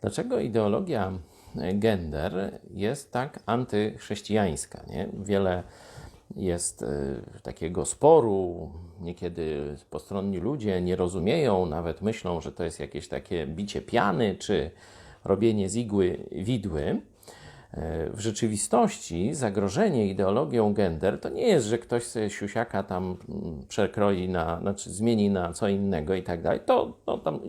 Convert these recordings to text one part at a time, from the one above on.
Dlaczego ideologia gender jest tak antychrześcijańska? Nie? Wiele jest y, takiego sporu, niekiedy postronni ludzie nie rozumieją, nawet myślą, że to jest jakieś takie bicie piany czy robienie z igły widły. Y, W rzeczywistości zagrożenie ideologią gender to nie jest, że ktoś sobie siusiaka tam mm, przekroi na, znaczy zmieni na co innego i tak dalej. To, to tam,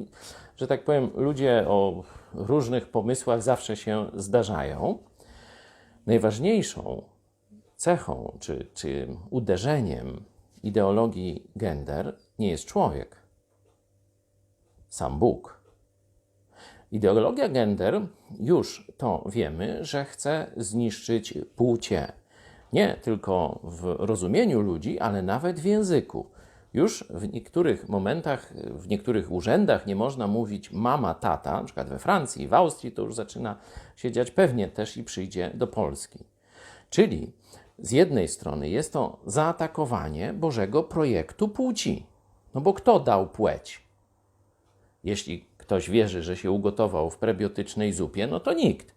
że tak powiem, ludzie o różnych pomysłach zawsze się zdarzają. Najważniejszą cechą czy, czy uderzeniem ideologii gender nie jest człowiek, sam Bóg. Ideologia gender, już to wiemy, że chce zniszczyć płcie. Nie tylko w rozumieniu ludzi, ale nawet w języku. Już w niektórych momentach, w niektórych urzędach nie można mówić mama, tata, na przykład we Francji, w Austrii to już zaczyna się dziać, pewnie też i przyjdzie do Polski. Czyli z jednej strony jest to zaatakowanie Bożego projektu płci. No bo kto dał płeć? Jeśli ktoś wierzy, że się ugotował w prebiotycznej zupie, no to nikt.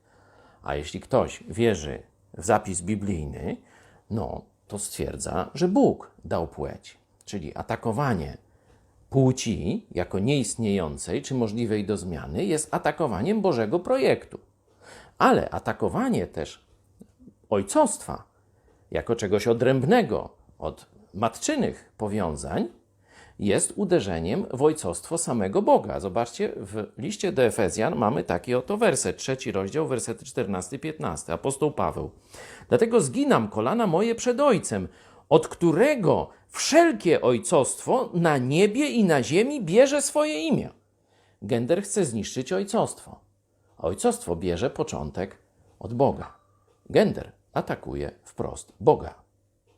A jeśli ktoś wierzy w zapis biblijny, no to stwierdza, że Bóg dał płeć. Czyli atakowanie płci jako nieistniejącej czy możliwej do zmiany jest atakowaniem Bożego projektu. Ale atakowanie też ojcostwa jako czegoś odrębnego od matczynych powiązań jest uderzeniem w ojcostwo samego Boga. Zobaczcie, w liście do Efezjan mamy taki oto werset, trzeci rozdział, wersety 14-15. Apostoł Paweł. Dlatego zginam kolana moje przed Ojcem, od którego wszelkie ojcostwo na niebie i na ziemi bierze swoje imię. Gender chce zniszczyć ojcostwo. Ojcostwo bierze początek od Boga. Gender atakuje wprost Boga.